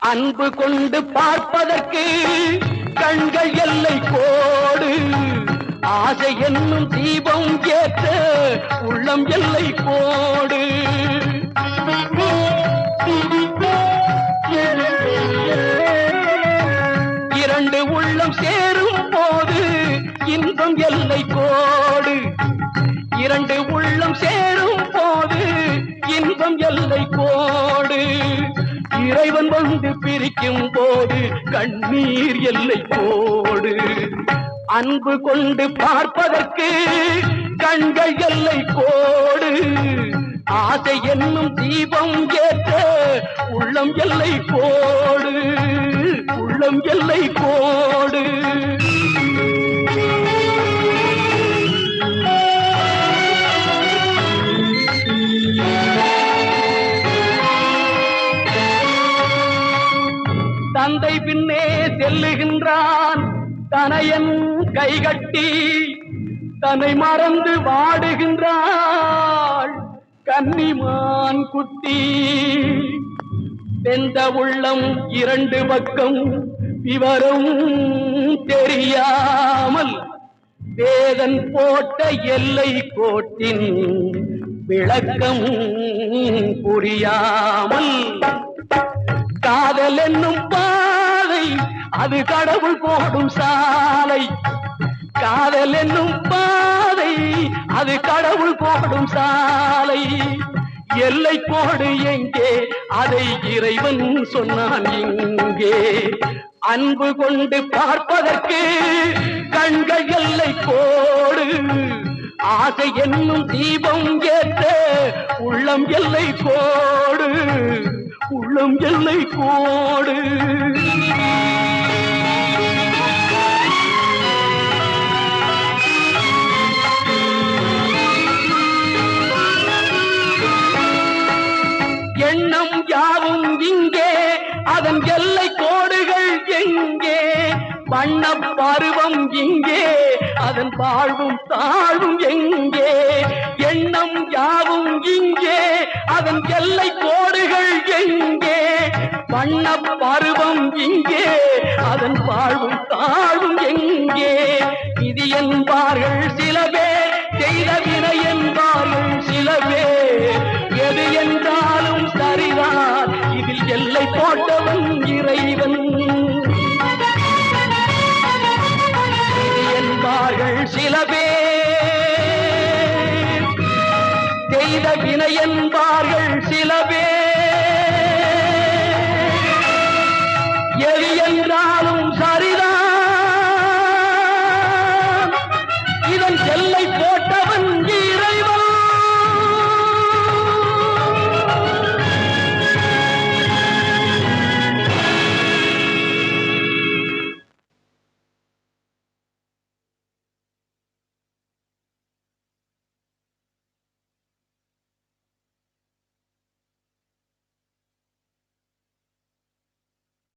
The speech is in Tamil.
அன்பு கொண்டு பார்ப்பதற்கு கண்கள் எல்லை கோடு. ஆசை என்னும் தீபம் ஏற்ற உள்ளம் எல்லை கோடு. இரண்டு உள்ளம் சேரும் போது இன்பம் எல்லை கோடு. இரண்டு உள்ளம் சேரும் போது இன்பம் எல்லை கோடு. இறைவன் வந்து பிரிக்கும் போது கண்ணீர் எல்லை போடு. அன்பு கொண்டு பார்ப்பதற்கு கண்கள் எல்லை கோடு ஆசை என்னும் தீபம் ஏற்ற உள்ளம் எல்லை கோடு உள்ளம் எல்லை கோடு தந்தை பின்னே செல்லுகின்றான். தனையன் கைகட்டி தன்னை மறந்து வாடுகின்றாள். கன்னிமான் குட்டி தெந்த உள்ளம் இரண்டு பக்கம் விவரம் தெரியாமல் வேதன் போட்ட எல்லை கோட்டின் விளக்கம் புரியாமல் காதல் என்னும் பா அது கடவுள் போடும் சாலை. காதல் என்னும் பாதை அது கடவுள் போடும் சாலை. எல்லை போடு எங்கே அதை இறைவன் சொன்னான் இங்கே. அன்பு கொண்டு பார்ப்பதற்கு கண்கள் எல்லை கோடு. ஆசை என்னும் தீபம் ஏற்ற உள்ளம் எல்லை கோடு. உள்ளம் எல்லை கோடு. எண்ணம் யாவும் இங்கே. அதன் எல்லை கோடுகள் எங்கே? வண்ண பருவம் இங்கே. அதன் வாழ்வும் தாழ்வும் எங்கே? எண்ணம் யாவும் இங்கே. அதன் எல்லை கோடுகள் எங்கே? வண்ண பருவம் இங்கே. அதன் வாழ்வும் தாழ்வும் எங்கே? இது என்பார்கள் சில பேர் செய்த வினை என்பார்கள் சில பேர் இறைவன். என்பார்கள் சில பேர் செய்த வினை என்பார்கள் சில பேர்.